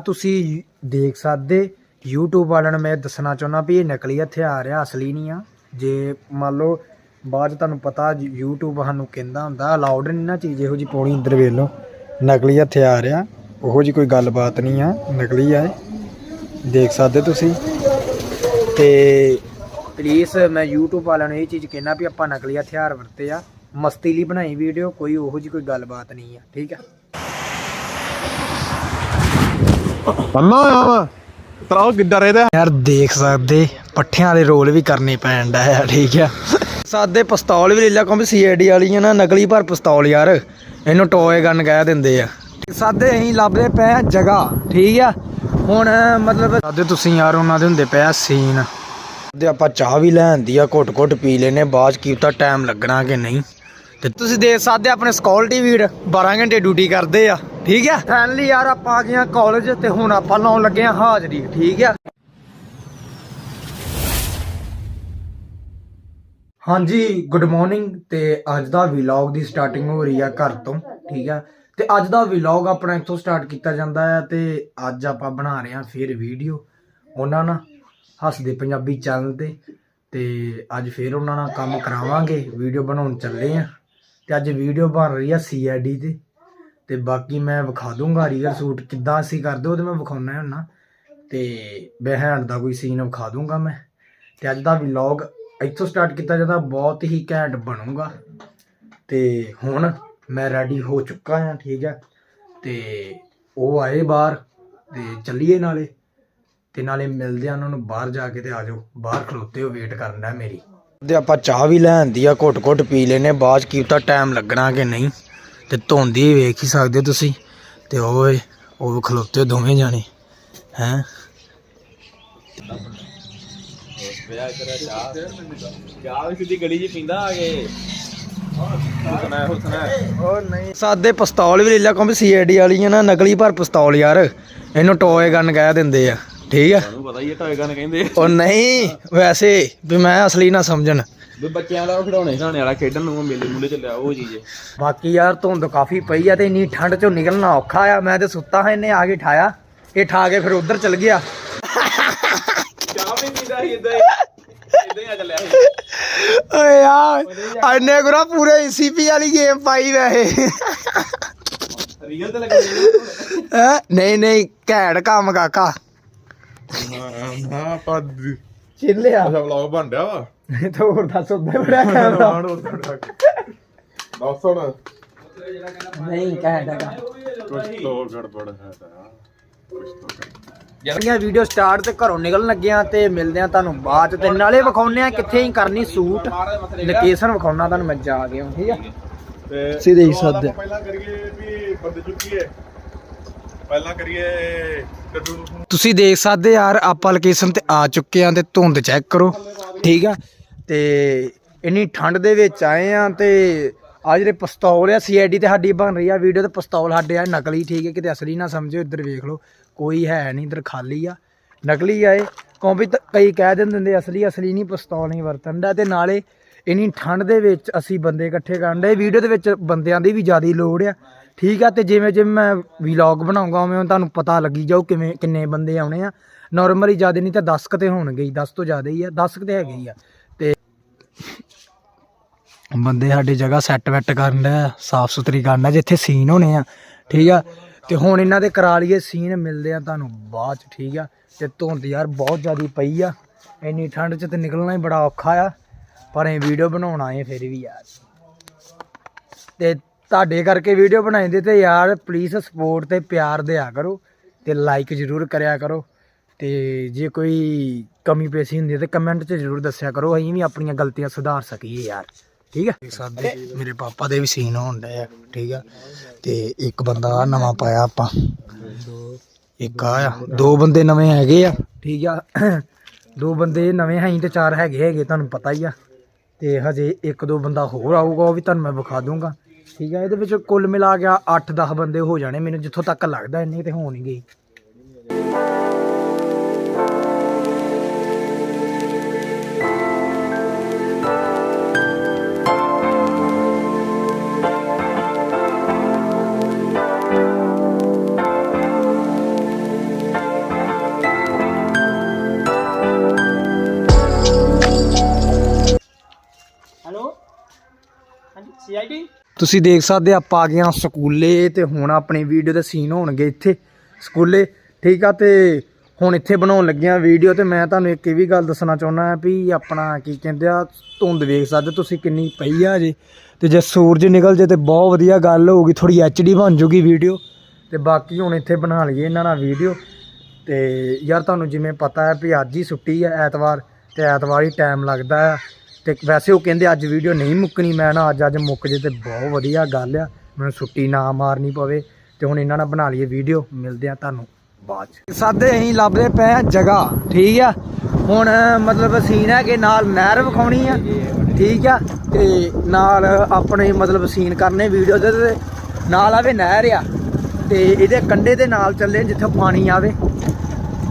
ਤੁਸੀਂ ਦੇਖ ਸਕਦੇ YouTube ਵਾਲਿਆਂ ਨੂੰ ਮੈਂ ਦੱਸਣਾ ਚਾਹੁੰਦਾ ਵੀ ਇਹ ਨਕਲੀ ਹਥਿਆਰ ਆ, ਅਸਲੀ ਨਹੀਂ ਆ। ਜੇ ਮੰਨ ਲਓ, ਬਾਅਦ 'ਚ ਤੁਹਾਨੂੰ ਪਤਾ YouTube ਸਾਨੂੰ ਕਹਿੰਦਾ ਹੁੰਦਾ ਅਲਾਉਡ ਨਹੀਂ ਨਾ ਚੀਜ਼, ਇਹੋ ਜੀ ਪਾਉਣੀ ਇੰਦਰ ਵੇਖ ਲਓ। ਨਕਲੀ ਹਥਿਆਰ ਆ, ਉਹੋ ਜੀ ਕੋਈ ਗੱਲਬਾਤ ਨਹੀਂ ਆ, ਨਕਲੀ ਆ ਦੇਖ ਸਕਦੇ ਤੁਸੀਂ? ਤੇ ਪਲੀਜ਼ ਮੈਂ YouTube ਵਾਲਿਆਂ ਨੂੰ ਇਹ ਚੀਜ਼ ਕਹਿਣਾ ਵੀ ਆਪਾਂ ਨਕਲੀ ਹਥਿਆਰ ਵਰਤੇ ਆ। ਮਸਤੀ ਲਈ ਬਣਾਈ ਵੀਡੀਓ ਕੋਈ ਉਹੋ ਜੀ ਕੋਈ ਗੱਲਬਾਤ ਨਹੀਂ ਆ, ਠੀਕ ਆ? ਪੰਨਾ ਆ ਵਾ ਤਰਾ ਰਹਿਦਾ? ਯਾਰ, ਦੇਖ ਸਕਦੇ। ਪੱਠਿਆਂ ਵਾਲੇ ਰੋਲ ਵੀ ਕਰਨੇ ਪੈਣ ਦਾ ਹੈ ਠੀਕ ਆ। ਸਾਦੇ ਪਿਸਤੌਲ ਵੀ ਲੈ ਲਿਆ, ਕਿਉਂਕਿ ਸੀਆਈਡੀ ਵਾਲੀਆਂ ਨਾ, ਨਕਲੀ ਪਰ ਪਿਸਤੌਲ ਯਾਰ। ਇਹਨੂੰ ਟੋਏ ਗਨ ਕਹਿ ਦਿੰਦੇ ਆ। ਸਾਦੇ ਅਸੀਂ ਲੱਭਦੇ ਪਏ ਆ ਜਗ੍ਹਾ, ਠੀਕ ਆ। ਹੁਣ, ਮਤਲਬ ਸਾਦੇ ਤੁਸੀਂ ਯਾਰ, ਉਹਨਾਂ ਦੇ ਹੁੰਦੇ ਪਏ ਆ ਸੀਨ। ਤੇ ਆਪਾਂ ਚਾਹ ਵੀ ਲੈ ਆਂਦੀ ਆ ਘੁੱਟ ਘੁੱਟ ਪੀ ਲੈਨੇ ਬਾਅਦ ਚ ਕੀ ਪਤਾ ਟਾਈਮ ਲੱਗਣਾ ਕਿ ਨਹੀਂ। ਤੇ ਤੁਸੀਂ ਦੇਖ ਸਕਦੇ ਆ ਆਪਣੇ ਸਕਿਉਰਟੀ ਵੀਰ 12 ਘੰਟੇ ਡਿਊਟੀ ਕਰਦੇ ਆ, ਠੀਕ ਆ? ਫਾਈਨਲੀ ਯਾਰ ਆਪਾਂ ਆ ਗਏ ਕਾਲਜ ਤੇ ਹੁਣ ਆਪਾਂ ਲਾਉਣ ਲੱਗੇ ਆ ਹਾਜ਼ਰੀ, ਠੀਕ ਆ? ਹਾਂਜੀ ਗੁੱਡ ਮਾਰਨਿੰਗ ਤੇ ਅੱਜ ਦਾ ਵਲੌਗ ਦੀ ਸਟਾਰਟਿੰਗ ਹੋ ਰਹੀ ਆ ਘਰ ਤੋਂ, ਠੀਕ ਆ? ਤੇ ਅੱਜ ਦਾ ਵਲੌਗ ਆਪਣਾ ਇੱਥੋਂ ਸਟਾਰਟ ਕੀਤਾ ਜਾਂਦਾ ਹੈ ਤੇ ਅੱਜ ਆਪਾਂ ਬਣਾ ਰਹੇ ਹਾਂ ਫਿਰ ਵੀਡੀਓ ਉਹਨਾਂ ਨਾਲ ਹੱਸਦੇ ਪੰਜਾਬੀ ਚੈਨਲ ਤੇ ਤੇ ਅੱਜ ਫਿਰ ਉਹਨਾਂ ਨਾਲ ਕੰਮ ਕਰਾਵਾਂਗੇ ਵੀਡੀਓ ਬਣਾਉਣ ਚੱਲੇ ਆ। ਤੇ ਅੱਜ ਵੀਡੀਓ ਬਣ ਰਹੀ ਆ ਸੀਆਈਡੀ ਤੇ। ਤੇ ਬਾਕੀ ਮੈਂ ਵਿਖਾ ਦੂੰਗਾ ਰੀਅਲ ਸੂਟ ਕਿੱਦਾਂ ਅਸੀਂ ਕਰਦੇ, ਉਹ ਤੇ ਮੈਂ ਵਿਖਾਉਣਾ ਹੁੰਨਾ ਤੇ ਬਹਿਣ ਦਾ ਕੋਈ ਸੀਨ ਵਿਖਾ ਦੂੰਗਾ ਮੈਂ। ਤੇ ਅੱਜ ਦਾ ਵਲੌਗ ਇੱਥੋਂ ਸਟਾਰਟ ਕੀਤਾ ਜਾਂਦਾ, ਬਹੁਤ ਹੀ ਘੈਂਟ ਬਣੂਗਾ। ਤੇ ਹੁਣ ਮੈਂ ਰੈਡੀ ਹੋ ਚੁੱਕਾ ਹਾਂ, ਠੀਕ ਹੈ ਤੇ ਉਹ ਆਏ ਬਾਹਰ, ਤੇ ਚੱਲੀਏ ਨਾਲੇ। ਤੇ ਨਾਲੇ ਮਿਲਦੇ ਆ ਉਹਨਾਂ ਨੂੰ ਬਾਹਰ ਜਾ ਕੇ ਤੇ ਆਜੋ ਬਾਹਰ ਖਲੋਤੇ ਹੋ ਵੇਟ ਕਰਨ ਦਾ ਮੇਰੀ। ਤੇ ਆਪਾਂ ਚਾਹ ਵੀ ਲੈ ਆਂਦੀ ਆ ਘੁੱਟ ਘੁੱਟ ਪੀ ਲੈਨੇ ਬਾਅਦ ਚ ਕੀ ਪਤਾ ਟਾਈਮ ਲੱਗਣਾ ਕਿ ਨਹੀਂ। ਤੇ ਧੋਂਦੀ ਵੇਖ ਹੀ ਸਕਦੇ ਹੋ ਤੁਸੀਂ। ਤੇ ਓਏ, ਉਹ ਖਲੋਤੇ ਦੋਵੇਂ ਜਾਣੇ, ਹੈ। ਚਾਹ ਵੀ ਸਿੱਧੀ ਗਲੀ 'ਚ ਪੀਂਦਾ ਆ ਕੇ ਨਹੀਂ ਸਾਦੇ ਪਿਸਤੌਲ ਵੀ ਲੈ ਲਿਆ, ਕਿਉਂਕਿ ਸੀਆਈਡੀ ਆ ਨਾ, ਨਕਲੀ ਪਰ ਪਿਸਤੌਲ ਯਾਰ। ਇਹਨੂੰ ਟੋਏ ਗਨ ਕਹਿ ਦਿੰਦੇ ਆ। ਠੀਕ ਆ? ਤੁਹਾਨੂੰ ਪਤਾ ਹੀ ਹੈ ਟਾਇਗਾਂ ਨੇ ਕਹਿੰਦੇ ਉਹ ਨਹੀਂ ਵੈਸੇ ਵੀ ਮੈਂ ਅਸਲੀ ਨਾ ਸਮਝਣ। ਵੀ ਬੱਚਿਆਂ ਦਾ ਖਿਡੌਣੇ ਖਿਡਾਣੇ ਵਾਲਾ ਖੇਡਣ ਨੂੰ ਮੇਲੇ ਮੂਲੇ ਚੱਲਿਆ ਉਹ ਚੀਜ਼। ਹੈ ਬਾਕੀ ਯਾਰ ਧੁੰਦ ਕਾਫੀ ਪਈ ਆ ਤੇ ਇੰਨੀ ਠੰਡ ਚੋਂ ਨਿਕਲਣਾ ਔਖਾ ਆ। ਮੈਂ ਤੇ ਸੁੱਤਾ ਹਾਂ ਇਹਨੇ ਆ ਕੇ ਠਾਇਆ। ਇਹ ਠਾ ਕੇ ਫਿਰ ਉਧਰ ਚਲ ਗਿਆ। ਚਾਹ ਵੀ ਪੀਂਦਾ ਸੀ ਇਦਾਂ ਹੀ। ਇਦਾਂ ਹੀ ਆ ਚੱਲਿਆ ਸੀ। ਓਏ ਯਾਰ ਐਨੇ ਗੁਰਾ ਪੂਰੇ ਈਸੀਪੀ ਵਾਲੀ ਗੇਮ ਪਾਈ ਵੈਸੇ। ਰੀਅਲ ਤੇ ਲੱਗਦੀ ਹੈਂ? ਨਹੀਂ ਨਹੀਂ ਘੈਂਟ ਕੰਮ ਕਾਕਾ। ਹਾਂ ਹਾਂ ਪੱਦ ਚਿੱਲਿਆ। ਅੱਛਾ ਵਲੌਗ ਬਣ ਰਿਹਾ ਵਾ? ਤੇ ਹੋਰ ਦੱਸ ਉੱਤੇ ਬੜਾ ਕੈਮਰਾ ਦੱਸ ਹੁਣ। ਨਹੀਂ ਹੈਗਾ ਕੁਝ ਤੋਂ ਗੜਬੜ ਹੈ ਤਾਂ ਕੁਝ ਤੋਂ ਜਿਹੜੀਆਂ ਵੀਡੀਓ ਸਟਾਰਟ ਤੇ ਘਰੋਂ ਨਿਕਲਣ ਲੱਗੇ ਆ ਤੇ ਮਿਲਦੇ ਆ ਤੁਹਾਨੂੰ ਬਾਅਦ ਚ ਤੇ ਨਾਲੇ ਵਿਖਾਉਨੇ ਆ ਕਿੱਥੇ ਹੀ ਕਰਨੀ ਸੂਟ। ਲੋਕੇਸ਼ਨ ਵਿਖਾਉਣਾ ਤੁਹਾਨੂੰ ਮੈਂ ਜਾ ਕੇ ਹੁਣ, ਠੀਕ ਆ? ਤੇ ਸਿੱਧੇ ਹੀ ਸਾਦੇ। ਆਪਾਂ ਪਹਿਲਾਂ ਕਰੀਏ ਵੀ ਬੰਦੇ ਚੁੱਕੀਏ। ਪਹਿਲਾਂ ਕਰੀਏ ਟੱਡੂ ਤੁਸੀਂ ਦੇਖ ਸਕਦੇ ਯਾਰ, ਆਪਾਂ ਲੋਕੇਸ਼ਨ ਤੇ ਆ ਚੁੱਕੇ ਆ ਤੇ ਧੁੰਦ ਚੈੱਕ ਕਰੋ। ਠੀਕ ਆ? ਤੇ ਇੰਨੀ ਠੰਡ ਦੇ ਵਿੱਚ ਆਏ ਆ ਤੇ ਆ ਜਿਹੜੇ ਪਿਸਤੌਲ ਆ ਸੀਆਈਡੀ ਤੇ ਸਾਡੀ ਬਣ ਰਹੀ ਆ ਵੀਡੀਓ ਤੇ ਪਿਸਤੌਲ ਸਾਡੇ ਆ, ਨਕਲੀ, ਠੀਕ ਹੈ ਕਿਤੇ ਅਸਲੀ ਨਾ ਸਮਝੋ, ਇੱਧਰ ਵੇਖ ਲਓ, ਕੋਈ ਹੈ ਨਹੀਂ, ਇੱਧਰ ਖਾਲੀ ਆ। ਨਕਲੀ ਆ ਇਹ। ਕਿਉਂਕਿ ਕਈ ਕਹਿ ਦਿੰਦੇ ਹੁੰਦੇ, ਅਸਲੀ ਅਸਲੀ ਨਹੀਂ, ਪਿਸਤੌਲ ਨਹੀਂ ਵਰਤਣ ਦਾ ਤੇ ਨਾਲੇ ਇੰਨੀ ਠੰਡ ਦੇ ਵਿੱਚ ਅਸੀਂ ਬੰਦੇ ਇਕੱਠੇ ਕਰਨ ਦੇ ਵੀਡੀਓ ਦੇ ਵਿੱਚ ਬੰਦਿਆਂ ਦੀ ਵੀ ਜ਼ਿਆਦਾ ਲੋੜ ਆ। ਠੀਕ ਆ, ਤੇ ਜਿਵੇਂ ਜਿਵੇਂ ਮੈਂ ਵਲੌਗ ਬਣਾਉਂਗਾ, ਉਵੇਂ ਤੁਹਾਨੂੰ ਪਤਾ ਲੱਗੀ ਜਾਊ ਕਿਵੇਂ, ਕਿੰਨੇ ਬੰਦੇ ਆਉਣੇ ਆ। ਨਾਰਮਲੀ ਜ਼ਿਆਦਾ ਨਹੀਂ ਤਾਂ 10 ਕਤੇ ਹੋਣਗੇ ਹੀ 10 ਤੋਂ ਜ਼ਿਆਦਾ ਹੀ ਆ 10 ਕਤੇ ਹੈਗੇ ਹੀ ਆ। ਤੇ ਬੰਦੇ ਸਾਡੀ ਜਗ੍ਹਾ ਸੈੱਟ ਵੈੱਟ ਕਰਨ ਦਾ ਸਾਫ਼ ਸੁਥਰੀ ਕਰਨ ਦਾ ਜਿੱਥੇ ਸੀਨ ਹੋਣੇ ਆ, ਠੀਕ ਆ। ਤੇ ਹੁਣ ਇਹਨਾਂ ਦੇ ਕਰਾ ਲਈਏ ਸੀਨ ਮਿਲਦੇ ਆ ਤੁਹਾਨੂੰ ਬਾਅਦ ਚ, ਠੀਕ ਆ। ਤੇ ਧੁੰਦ ਯਾਰ ਬਹੁਤ ਜ਼ਿਆਦੀ ਪਈ ਆ, ਇੰਨੀ ਠੰਡ ਚ ਤੇ ਨਿਕਲਣਾ ਹੀ ਬੜਾ ਔਖਾ ਆ, ਪਰ ਇਹ ਵੀਡੀਓ ਬਣਾਉਣਾ ਆਏ ਫਿਰ ਵੀ ਯਾਰ। ਤੇ ਤੁਹਾਡੇ ਕਰਕੇ ਵੀਡੀਓ ਬਣਾਈਂਦੇ ਤੇ ਯਾਰ ਪਲੀਜ਼ ਸਪੋਰਟ ਤੇ ਪਿਆਰ ਦਿਆ ਕਰੋ ਤੇ ਲਾਈਕ ਜ਼ਰੂਰ ਕਰਿਆ ਕਰੋ ਤੇ ਜੇ ਕੋਈ ਕਮੀ ਪੇਸ਼ੀ ਹੁੰਦੀ ਹੈ ਤੇ ਕਮੈਂਟ 'ਚ ਜ਼ਰੂਰ ਦੱਸਿਆ ਕਰੋ ਅਸੀਂ ਵੀ ਆਪਣੀਆਂ ਗਲਤੀਆਂ ਸੁਧਾਰ ਸਕੀਏ ਯਾਰ ਠੀਕ ਹੈ ਸਾਡੇ ਮੇਰੇ ਪਾਪਾ ਦੇ ਵੀ ਸੀਨ ਹੋਣ ਡਏ ਆ ਠੀਕ ਆ? ਤੇ ਇੱਕ ਬੰਦਾ ਨਵਾਂ ਪਾਇਆ ਆਪਾਂ। ਇੱਕ ਆ ਆ ਦੋ ਬੰਦੇ ਨਵੇਂ ਹੈਗੇ ਆ। ਠੀਕ ਆ ਦੋ ਬੰਦੇ ਨਵੇਂ ਹੈ ਤੇ ਚਾਰ ਹੈਗੇ ਹੈਗੇ ਤੁਹਾਨੂੰ ਪਤਾ ਹੀ ਆ। ਤੇ ਹਜੇ ਇੱਕ ਦੋ ਬੰਦਾ ਹੋਰ ਆਊਗਾ ਉਹ ਵੀ ਤੁਹਾਨੂੰ ਮੈਂ ਵਿਖਾ ਦੂੰਗਾ। ਠੀਕ ਹੈ ਇਹਦੇ ਵਿੱਚ ਕੁੱਲ ਮਿਲਾ ਗਿਆ 8-10 ਬੰਦੇ ਹੋ ਜਾਣੇ ਮੈਨੂੰ ਜਿੱਥੋਂ ਤੱਕ ਲੱਗਦਾ, ਇੰਨੇ ਤੇ ਹੋਣ ਹੀ ਤੁਸੀਂ ਦੇਖ ਸਕਦੇ ਆਪਾਂ ਆ ਗਏ ਹਾਂ ਸਕੂਲੇ, ਤੇ ਹੁਣ ਆਪਣੀ ਵੀਡੀਓ ਦੇ ਸੀਨ ਹੋਣਗੇ ਇੱਥੇ ਸਕੂਲੇ, ਠੀਕ ਆ, ਤੇ ਹੁਣ ਇੱਥੇ ਬਣਾਉਣ ਲੱਗੇ ਆ ਵੀਡੀਓ ਤੇ ਮੈਂ ਤੁਹਾਨੂੰ ਇੱਕ ਇਹ ਵੀ ਗੱਲ ਦੱਸਣਾ ਚਾਹੁੰਦਾ ਆ ਵੀ ਆਪਣਾ ਕੀ ਕਹਿੰਦੇ ਆ, ਧੁੰਦ ਵੇਖ ਸਕਦੇ ਤੁਸੀਂ ਕਿੰਨੀ ਪਈ ਆ ਜੇ ਤੇ ਜੇ ਸੂਰਜ ਨਿਕਲ ਜੇ ਤੇ ਬਹੁਤ ਵਧੀਆ ਗੱਲ ਹੋਊਗੀ ਥੋੜੀ ਐਚਡੀ ਬਣ ਜੂਗੀ ਵੀਡੀਓ ਤੇ ਬਾਕੀ ਹੁਣ ਇੱਥੇ ਬਣਾ ਲਈਏ ਇਹਨਾਂ ਨਾਲ ਵੀਡੀਓ ਤੇ ਯਾਰ ਤੁਹਾਨੂੰ ਜਿਵੇਂ ਪਤਾ ਹੈ ਵੀ ਅੱਜ ਹੀ ਛੁੱਟੀ ਹੈ ਐਤਵਾਰ, ਤੇ ਐਤਵਾਰ ਹੀ ਟਾਈਮ ਲੱਗਦਾ ਆ। ਤੇ ਵੈਸੇ ਉਹ ਕਹਿੰਦੇ ਅੱਜ ਵੀਡੀਓ ਨਹੀਂ ਮੁੱਕਣੀ, ਮੈਂ ਨਾ ਅੱਜ ਅੱਜ ਮੁੱਕ ਜੇ ਤੇ ਬਹੁਤ ਵਧੀਆ ਗੱਲ ਆ। ਮੈਨੂੰ ਛੁੱਟੀ ਨਾ ਮਾਰਨੀ ਪਵੇ ਤੇ ਹੁਣ ਇਹਨਾਂ ਨਾਲ ਬਣਾ ਲਈਏ ਵੀਡੀਓ ਮਿਲਦੇ ਆ ਤੁਹਾਨੂੰ ਬਾਅਦ ਚ। ਸਾਦੇ ਅਸੀਂ ਲੱਭਦੇ ਪਏ ਆ ਜਗ੍ਹਾ, ਠੀਕ ਆ? ਹੁਣ ਮਤਲਬ ਸੀਨ ਹੈ ਕਿ ਨਾਲ ਨਹਿਰ ਵਿਖਾਉਣੀ ਆ, ਠੀਕ ਆ? ਤੇ ਨਾਲ ਆਪਣੇ ਮਤਲਬ ਸੀਨ ਕਰਨੇ ਵੀਡੀਓ ਦੇ ਤੇ ਨਾਲ ਆਵੇ ਨਹਿਰ ਆ। ਤੇ ਇਹਦੇ ਕੰਢੇ ਦੇ ਨਾਲ ਚੱਲੇ ਜਿੱਥੇ ਪਾਣੀ ਆਵੇ।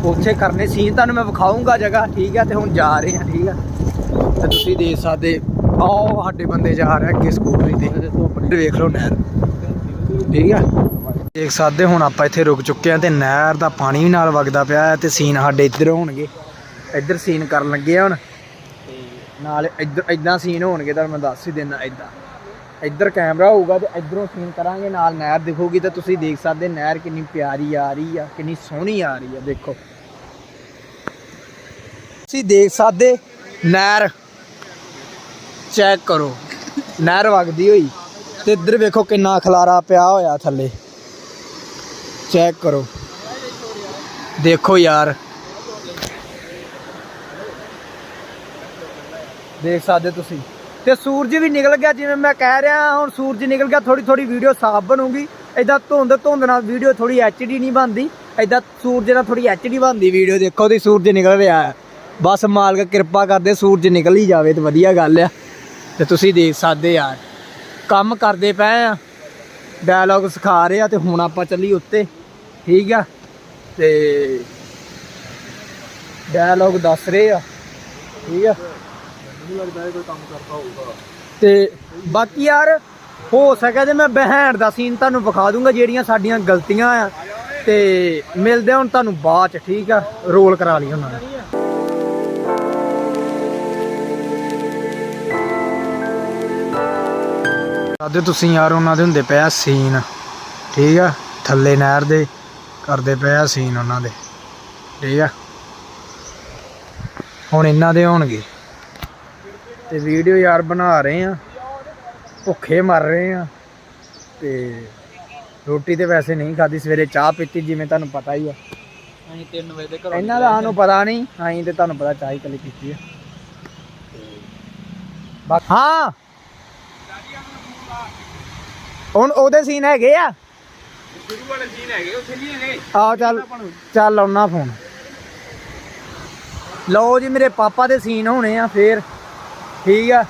ਉੱਥੇ ਕਰਨੇ ਸੀਨ ਤੁਹਾਨੂੰ ਮੈਂ ਵਿਖਾਉਂਗਾ ਜਗ੍ਹਾ, ਠੀਕ ਆ? ਤੇ ਹੁਣ ਜਾ ਰਹੇ ਆ, ਠੀਕ ਆ? ਤੇ ਤੁਸੀਂ ਦੇਖ ਸਕਦੇ ਆਓ ਸਾਡੇ ਬੰਦੇ ਜਾ ਰਹੇ ਅੱਗੇ ਸਕੂਟਰੀ ਤੇ। ਵੇਖ ਲਓ ਨਹਿਰ। ਠੀਕ ਆ? ਦੇਖ ਸਕਦੇ ਹੁਣ ਆਪਾਂ ਇੱਥੇ ਰੁਕ ਚੁੱਕੇ ਆ ਤੇ ਨਹਿਰ ਦਾ ਪਾਣੀ ਵੀ ਨਾਲ ਵਗਦਾ ਪਿਆ ਹੈ ਤੇ ਸੀਨ ਸਾਡੇ ਇੱਧਰ ਹੋਣਗੇ। ਇੱਧਰ ਸੀਨ ਕਰਨ ਲੱਗੇ ਆ ਹੁਣ। ਤੇ ਨਾਲ ਇੱਧਰ ਇਦਾਂ ਸੀਨ ਹੋਣਗੇ ਤੁਹਾਨੂੰ ਮੈਂ ਦੱਸ ਹੀ ਦਿੰਦਾ ਇਦਾਂ। ਇੱਧਰ ਕੈਮਰਾ ਹੋਊਗਾ ਤੇ ਇੱਧਰੋਂ ਸੀਨ ਕਰਾਂਗੇ ਨਾਲ ਨਹਿਰ ਦਿਖੂਗੀ ਤੇ ਤੁਸੀਂ ਦੇਖ ਸਕਦੇ ਨਹਿਰ ਕਿੰਨੀ ਪਿਆਰੀ ਆ ਰਹੀ ਆ ਕਿੰਨੀ ਸੋਹਣੀ ਆ ਰਹੀ ਆ ਦੇਖੋ। ਤੁਸੀਂ ਦੇਖ ਸਕਦੇ ਨਹਿਰ ਚੈੱਕ ਕਰੋ। ਨਹਿਰ ਵਗਦੀ ਹੋਈ। ਤੇ ਇੱਧਰ ਵੇਖੋ ਕਿੰਨਾ ਖਲਾਰਾ ਪਿਆ ਹੋਇਆ ਥੱਲੇ। ਚੈੱਕ ਕਰੋ। ਦੇਖੋ ਯਾਰ। ਦੇਖ ਸਕਦੇ ਤੁਸੀਂ। ਤੇ ਸੂਰਜ ਵੀ ਨਿਕਲ ਗਿਆ ਜਿਵੇਂ ਮੈਂ ਕਹਿ ਰਿਹਾ। ਹੁਣ ਸੂਰਜ ਨਿਕਲ ਗਿਆ ਥੋੜੀ ਥੋੜੀ ਵੀਡੀਓ ਸਾਫ਼ ਬਣੂਗੀ। ਐਦਾਂ ਧੁੰਦ ਧੁੰਦ ਨਾਲ ਵੀਡੀਓ ਥੋੜੀ ਐਚਡੀ ਨਹੀਂ ਬਣਦੀ। ਐਦਾਂ ਸੂਰਜ ਨਾਲ ਥੋੜੀ ਐਚਡੀ ਬਣਦੀ ਵੀਡੀਓ ਦੇਖੋ ਤੇ ਸੂਰਜ ਨਿਕਲ ਰਿਹਾ ਹੈ। ਬਸ ਮਾਲਕ ਕਿਰਪਾ ਕਰਦੇ ਸੂਰਜ ਨਿਕਲ ਹੀ ਜਾਵੇ ਤੇ ਵਧੀਆ ਗੱਲ ਆ। ਤੇ ਤੁਸੀਂ ਦੇਖ ਸਕਦੇ ਯਾਰ ਕੰਮ ਕਰਦੇ ਪਏ ਆ ਡਾਇਲੌਗ ਸਿਖਾ ਰਹੇ ਆ ਤੇ ਹੁਣ ਆਪਾਂ ਚੱਲੀ ਉੱਤੇ ਠੀਕ ਆ? ਤੇ ਡਾਇਲੌਗ ਦੱਸ ਰਹੇ ਆ ਠੀਕ ਆ? ਤੇ ਬਾਕੀ ਯਾਰ ਹੋ ਸਕੇ ਤੇ ਮੈਂ ਬਹਿਣ ਦਾ ਸੀਨ ਤੁਹਾਨੂੰ ਵਿਖਾ ਦੂੰਗਾ ਜਿਹੜੀਆਂ ਸਾਡੀਆਂ ਗਲਤੀਆਂ ਆ ਤੇ ਮਿਲਦੇ ਆ ਹੁਣ ਤੁਹਾਨੂੰ ਬਾਅਦ ਚ ਠੀਕ ਆ? ਰੋਲ ਕਰਾ ਲਈ ਉਹਨਾਂ ਨੇ। ਆਦੇ ਤੁਸੀਂ ਯਾਰ ਉਹਨਾਂ ਦੇ ਹੁੰਦੇ ਪਿਆ ਸੀਨ। ਠੀਕ ਆ? ਥੱਲੇ ਨਹਿਰ ਦੇ ਕਰਦੇ ਪਿਆ ਸੀਨ ਉਹਨਾਂ ਦੇ। ਠੀਕ ਆ? ਹੁਣ ਇਹਨਾਂ ਦੇ ਹੋਣਗੇ। ਤੇ ਵੀਡੀਓ ਯਾਰ ਬਣਾ ਰਹੇ ਆ। ਭੁੱਖੇ ਮਰ ਰਹੇ ਆ। ਤੇ ਰੋਟੀ ਤੇ ਵੈਸੇ ਨਹੀਂ ਖਾਦੀ ਸਵੇਰੇ ਚਾਹ ਪੀਤੀ ਜਿਵੇਂ ਤੁਹਾਨੂੰ ਪਤਾ ਹੀ ਆ। ਅਸੀਂ 3 ਵਜੇ ਦੇ ਘਰੋਂ ਇਹਨਾਂ ਦਾ ਸਾਨੂੰ ਪਤਾ ਨਹੀਂ ਅਸੀਂ ਤੇ ਤੁਹਾਨੂੰ ਪਤਾ ਚਾਹ ਹੀ ਕਲੀ ਪੀਤੀ ਆ। ਹਾਂ! ਹੁਣ ਉਹਦੇ ਸੀਨ ਹੈਗੇ ਆ? ਸ਼ੁਰੂ ਵਾਲੇ ਸੀਨ ਹੈਗੇ ਉੱਥੇ ਨਹੀਂ ਹੈਗੇ। ਆਓ ਚੱਲ ਚੱਲ ਲਾਉਣਾ ਫੋਨ ਲਓ ਜੀ ਮੇਰੇ ਪਾਪਾ ਦੇ ਸੀਨ ਹੋਣੇ ਆ ਫੇਰ। ਠੀਕ ਆ?